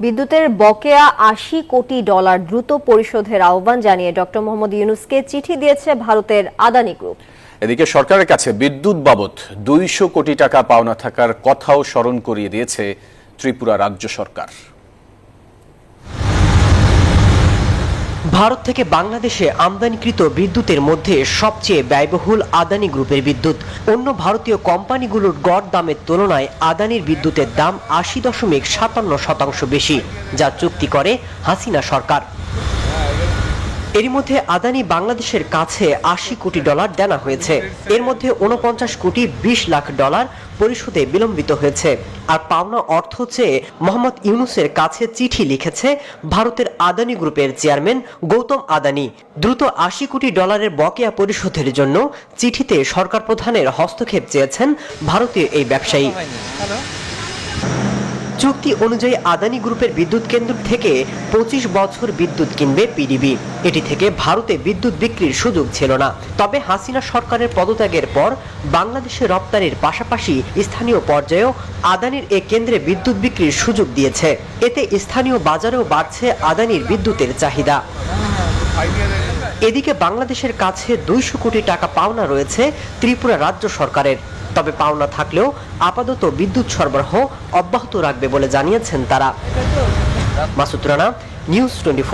বিদ্যুতের বকেয়া আশি কোটি ডলার দ্রুত পরিশোধের আহ্বান জানিয়ে ডক্টর মোহাম্মদ ইউনুসকে চিঠি দিয়েছে ভারতের আদানি গ্রুপ। এদিকে সরকারের কাছে বিদ্যুৎ বাবদ দুইশো কোটি টাকা পাওনা থাকার কথাও স্মরণ করিয়ে দিয়েছে ত্রিপুরা রাজ্য সরকার। ভারত থেকে বাংলাদেশে আমদানিকৃত বিদ্যুতের মধ্যে সবচেয়ে ব্যয়বহুল আদানি গ্রুপের বিদ্যুৎ। অন্য ভারতীয় কোম্পানিগুলোর গড় দামের তুলনায় আদানির বিদ্যুতের দাম আশি দশমিক সাতান্ন শতাংশ বেশি, যা চুক্তি করে হাসিনা সরকার। এরই মধ্যে আদানি বাংলাদেশের কাছে আশি কোটি ডলার দেনা হয়েছে। এর মধ্যে উনপঞ্চাশ কোটি বিশ লাখ ডলার পরিশোধে বিলম্বিত হয়েছে। আর পাওনা অর্থ চেয়ে মোহাম্মদ ইউনুসের কাছে চিঠি লিখেছে ভারতের আদানি গ্রুপের চেয়ারম্যান গৌতম আদানি। দ্রুত আশি কোটি ডলারের বকেয়া পরিশোধের জন্য চিঠিতে সরকার প্রধানের হস্তক্ষেপ চেয়েছেন ভারতীয় এই ব্যবসায়ী। চুক্তি অনুযায়ী আদানি গ্রুপের বিদ্যুৎ কেন্দ্র থেকে পঁচিশ বছর বিদ্যুৎ কিনবে পিডিবি এটি থেকে ভারতে বিদ্যুৎ বিক্রির সুযোগ ছিল না। তবে হাসিনা সরকারের পদত্যাগের পর বাংলাদেশে রপ্তানির পাশাপাশি স্থানীয় পর্যায়েও আদানির এ কেন্দ্রে বিদ্যুৎ বিক্রির সুযোগ দিয়েছে। এতে স্থানীয় বাজারেও বাড়ছে আদানির বিদ্যুতের চাহিদা। এদিকে বাংলাদেশের কাছে দুইশো কোটি টাকা পাওনা রয়েছে ত্রিপুরা রাজ্য সরকারের। তবে পাওনা থাকলেও আপাতত বিদ্যুৎ সরবরাহ অব্যাহত রাখবে বলে জানিয়েছেন তারা। Masud Rana, news twenty